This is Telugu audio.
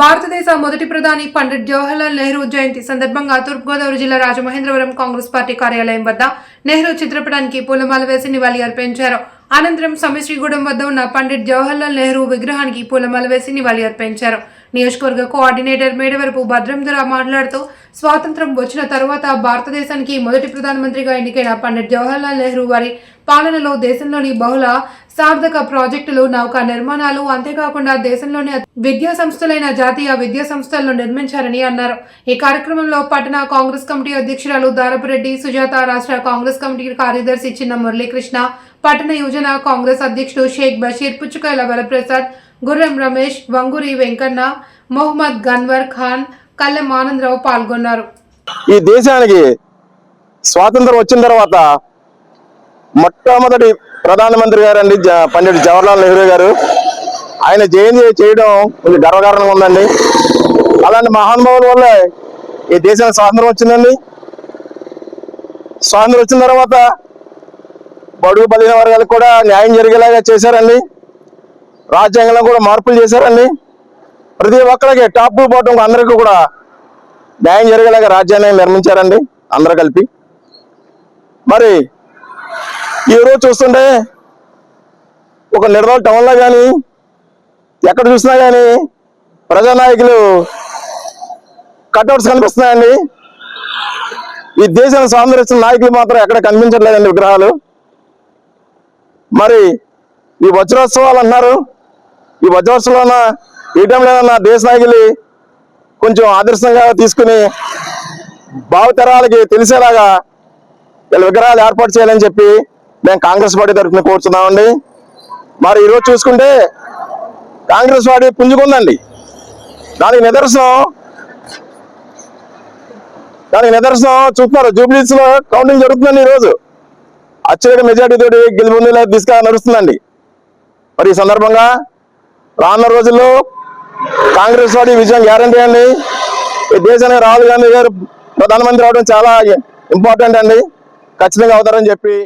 భారతదేశ మొదటి ప్రధాని పండిట్ జవహర్లాల్ నెహ్రూ జయంతి సందర్భంగా తూర్పుగోదావరి జిల్లా రాజమహేంద్రవరం కాంగ్రెస్ పార్టీ కార్యాలయం వద్ద నెహ్రూ చిత్రపటానికి పూలమాల వేసి నివాళి అర్పించారు. అనంతరం సమిశ్రీగూడెం వద్ద ఉన్న పండిట్ జవహర్లాల్ నెహ్రూ విగ్రహానికి పూలమాల వేసి నివాళి అర్పించారు. నియోజకవర్గ కోఆర్డినేటర్ మేడవరపు భద్రంధర మాట్లాడుతూ స్వాతంత్రం వచ్చిన తర్వాత భారతదేశానికి మొదటి ప్రధానమంత్రిగా ఎన్నికైన పండిట్ జవహర్లాల్ నెహ్రూ వారి పాలనలో దేశంలోని బహుళ సార్థక ప్రాజెక్టులు నౌకా నిర్మాణాలు అంతేకాకుండా దేశంలోని విద్యా సంస్థలైన జాతీయ విద్యా సంస్థలను నిర్మించారని అన్నారు. ఈ కార్యక్రమంలో పట్టణ కాంగ్రెస్ కమిటీ అధ్యక్షురాలు దారపురెడ్డి సుజాత రాష్ట్ర కాంగ్రెస్ కమిటీ కార్యదర్శి చిన్న మురళీకృష్ణ పట్టణ యువజన కాంగ్రెస్ అధ్యక్షుడు షేక్ బషీర్ పుచ్చుకాయల వరప్రసాద్ గుర్రం రమేష్ వంగురి వెంకన్న మొహమ్మద్ గన్వర్ ఖాన్ కల్లెం ఆనందరావు పాల్గొన్నారు. ఈ దేశానికి స్వాతంత్రం వచ్చిన తర్వాత మొట్టమొదటి ప్రధానమంత్రి గారండి జ- పండిట్ జవహర్లాల్ నెహ్రూ గారు. ఆయన జయంతి చేయడం కొంచెం గర్వకారణంగా ఉందండి. అలాంటి మహానుభావుల వల్ల ఈ దేశానికి స్వాతంత్రం వచ్చిందండి. స్వాతంత్రం వచ్చిన తర్వాత బడుగు బలిన వర్గాలకు కూడా న్యాయం జరిగేలాగా చేశారండి. రాజ్యాంగంలో కూడా మార్పులు చేశారండి. ప్రతి ఒక్కరికి టాప్ బాటం అందరికీ కూడా న్యాయం జరిగేలాగా రాజ్యాంగం నిర్మించారండి అందరు కలిపి. మరి ఈరోజు చూస్తుంటే ఒక నిర్మల్ టౌన్లో కానీ ఎక్కడ చూసినా కానీ ప్రజానాయకులు కట్అవుట్స్ కనిపిస్తున్నాయండి. ఈ దేశాన్ని స్వాతంత్రిస్తున్న నాయకులు మాత్రం ఎక్కడ కనిపించట్లేదండి విగ్రహాలు. మరి ఈ వజ్రోత్సవాలు అన్నారు ఈ వజ్రోత్సవాలన ఈ టైంలో దేశ నాయకులు కొంచెం ఆదర్శంగా తీసుకుని భావితరాలకి తెలిసేలాగా వీళ్ళ విగ్రహాలు ఏర్పాటు చేయాలని చెప్పి మేము కాంగ్రెస్ పార్టీ తరఫున కోరుతున్నామండి. మరి ఈరోజు చూసుకుంటే కాంగ్రెస్ పార్టీ పుంజుకుందండి. దానికి నిదర్శనం దానికి నిదర్శనం చూస్తున్నారు. జూబ్లీస్లో కౌంటింగ్ జరుగుతుందండి ఈరోజు. అత్యధిక మెజార్టీ తోటి గెలుపొందేలా తీసుకు నడుస్తుందండి. మరి ఈ సందర్భంగా రానున్న రోజుల్లో కాంగ్రెస్ పార్టీ విజయం గ్యారంటీ అండి. ఈ దేశానికి రాహుల్ గాంధీ గారు ప్రధానమంత్రి అవడం చాలా ఇంపార్టెంట్ అండి. ఖచ్చితంగా అవుతారని చెప్పి